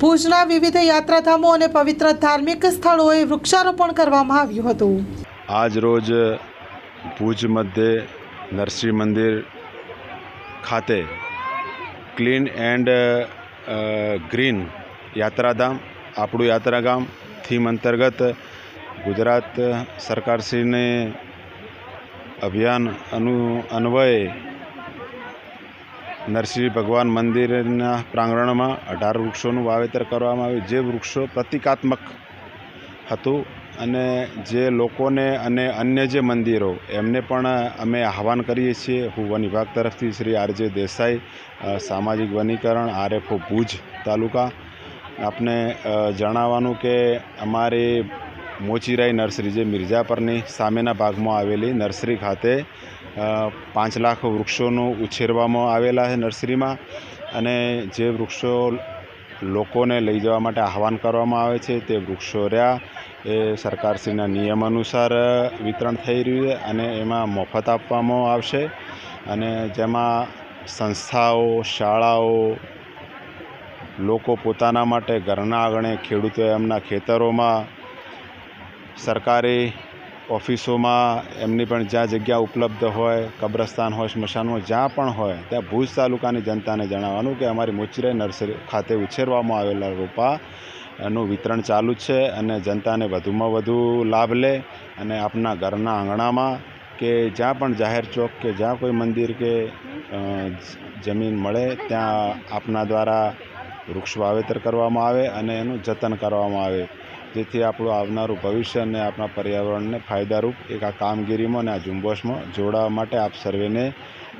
ભુજના વિવિધ યાત્રાધામો અને પવિત્ર ધાર્મિક સ્થળોએ વૃક્ષારોપણ કરવામાં આવ્યું હતું. આજ રોજ ભુજ મધ્યે નરસિંહ મંદિર ખાતે ક્લીન એન્ડ ગ્રીન યાત્રાધામ, આપણું યાત્રાધામ થીમ અંતર્ગત ગુજરાત સરકારશ્રીને અભિયાન અનુ, અન્વયે નરસિંહ ભગવાન મંદિરના પ્રાંગણમાં અઢાર વૃક્ષોનું વાવેતર કરવામાં આવ્યું. જે વૃક્ષો પ્રતિકાત્મક હતું અને જે લોકોને અને અન્ય જે મંદિરો, એમને પણ અમે આહવાન કરીએ છીએ. હું વન વિભાગ તરફથી શ્રી આરજે દેસાઈ સામાજિક વનીકરણ, આરએફઓ ભુજ તાલુકા આપને જણાવવાનું કે અમારી મોચીરાઈ નર્સરી જે મિર્જાપરની સામેના ભાગમાં આવેલી નર્સરી ખાતે પાંચ લાખ વૃક્ષોનું ઉછેરવામાં આવેલા છે નર્સરીમાં અને જે વૃક્ષો લોકોને લઈ જવા માટે આહવાન કરવામાં આવે છે તે વૃક્ષો રહ્યા. એ સરકારશ્રીના નિયમ અનુસાર વિતરણ થઈ રહ્યું છે અને એમાં મફત આપવામાં આવશે અને જેમાં સંસ્થાઓ, શાળાઓ, લોકો પોતાના માટે ઘરના આંગણે ખેડૂતો એમના ખેતરોમાં સરકારી ઓફિસોમાં એમની પણ જ્યાં જગ્યા ઉપલબ્ધ હોય, કબ્રસ્તાન હોય સ્મશાનમાં જ્યાં પણ હોય, ત્યાં ભુજ તાલુકાની જનતાને જણાવવાનું કે અમારી મોચીરાઈ નર્સરી ખાતે ઉછેરવામાં આવેલા રોપા એનું વિતરણ ચાલુ છે અને જનતાને વધુમાં વધુ લાભ લે અને આપના ઘરના આંગણામાં કે જ્યાં પણ જાહેર ચોક કે જ્યાં કોઈ મંદિર કે જમીન મળે ત્યાં આપના દ્વારા વૃક્ષ વાવેતર કરવામાં આવે અને એનું જતન કરવામાં આવે. જેથી આપણું આવનારું ભવિષ્ય અને આપણા પર્યાવરણને ફાયદારૂપ એક આ કામગીરીમાં અને આ ઝુંબેશમાં જોડાવા માટે આપ સર્વેને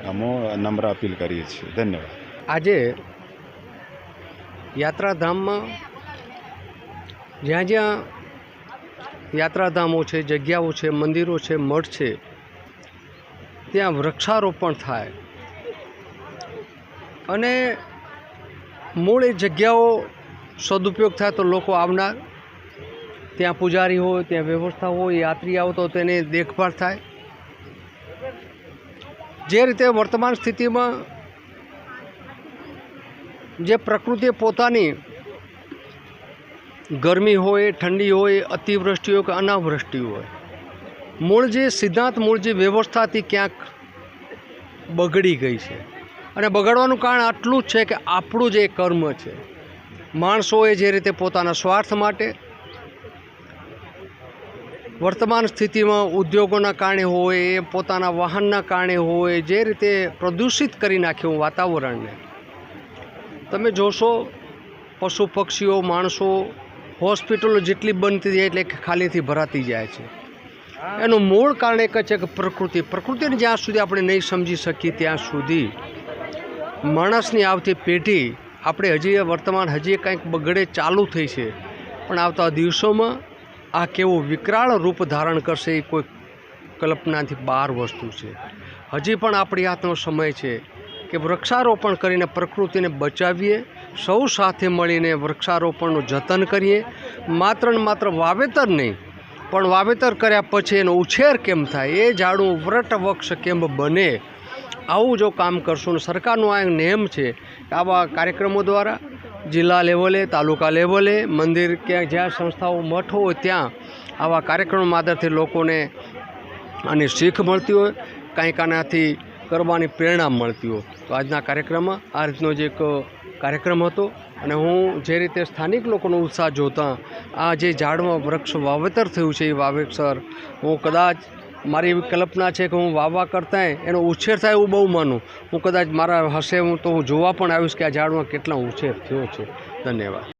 અમો નમ્ર અપીલ કરીએ છીએ. ધન્યવાદ. આજે યાત્રાધામમાં જ્યાં જ્યાં યાત્રાધામો છે, જગ્યાઓ છે, મંદિરો છે, મઠ છે, ત્યાં વૃક્ષારોપણ થાય. અને મૂળ એ જગ્યાઓ સદુપયોગ થાય તો લોકો આવનાર ત્યાં પૂજારી હોય, ત્યાં વ્યવસ્થા હોય, યાત્રી આવતો તેની દેખભાળ થાય. જે રીતે વર્તમાન સ્થિતિમાં જે પ્રકૃતિએ પોતાની ગરમી હોય, ઠંડી હોય, અતિવૃષ્ટિ હોય કે અનાવૃષ્ટિ હોય, મૂળ જે સિદ્ધાંત, મૂળ જે વ્યવસ્થાથી ક્યાંક બગડી ગઈ છે. અને બગડવાનું કારણ આટલું જ છે કે આપણું જે કર્મ છે, માણસોએ જે રીતે પોતાના સ્વાર્થ માટે વર્તમાન સ્થિતિમાં ઉદ્યોગોના કારણે હોય, એ પોતાના વાહનના કારણે હોય, જે રીતે પ્રદૂષિત કરી નાખ્યું વાતાવરણને. તમે જોશો, પશુ પક્ષીઓ, માણસો હોસ્પિટલો જેટલી બનતી જાય એટલે ખાલીથી ભરાતી જાય છે. એનું મૂળ કારણ એક છે કે પ્રકૃતિ. પ્રકૃતિને જ્યાં સુધી આપણે નહીં સમજી શકીએ, ત્યાં સુધી માણસની આવતી પેઢી, આપણે હજી વર્તમાન હજી કંઈક બગડે ચાલુ થઈ છે. પણ આવતા દિવસોમાં આ કેવું વિકરાળ રૂપ ધારણ કરશે એ કોઈ કલ્પનાથી બહાર વસ્તુ છે. હજી પણ આપણી હાથનો સમય છે કે વૃક્ષારોપણ કરીને પ્રકૃતિને બચાવીએ, સૌ સાથે મળીને વૃક્ષારોપણનું જતન કરીએ. માત્ર ને માત્ર વાવેતર નહીં, પણ વાવેતર કર્યા પછી એનો ઉછેર કેમ થાય? એ ઝાડું વ્રટ વક્ષ કેમ બને? આવું જો કામ કરશું ને સરકારનો આ નિયમ છે આવા કાર્યક્રમો દ્વારા જિલ્લા લેવલે, તાલુકા લેવલે, મંદિર ક્યાં જ્યાં સંસ્થાઓ મઠ હોય ત્યાં આવા કાર્યક્રમો માધ્યમથી લોકોને આની શીખ મળતી હોય, કાંઈક આનાથી કરવાની પ્રેરણા મળતી હોય. તો આજના કાર્યક્રમમાં આ રીતનો જ એક કાર્યક્રમ હતો અને હું જે રીતે સ્થાનિક લોકોનો ઉત્સાહ જોતા, આ જે ઝાડમાં વૃક્ષ વાવેતર થયું છે એ વાવેતર, હું કદાચ મારી એવી કલ્પના છે કે હું વાવવા કરતાંય એનો ઉછેર થાય એવું બહુ માનું. હું કદાચ મારા હશે હું તો હું જોવા પણ આવીશ કે આ ઝાડમાં કેટલા ઉછેર થયો છે. ધન્યવાદ.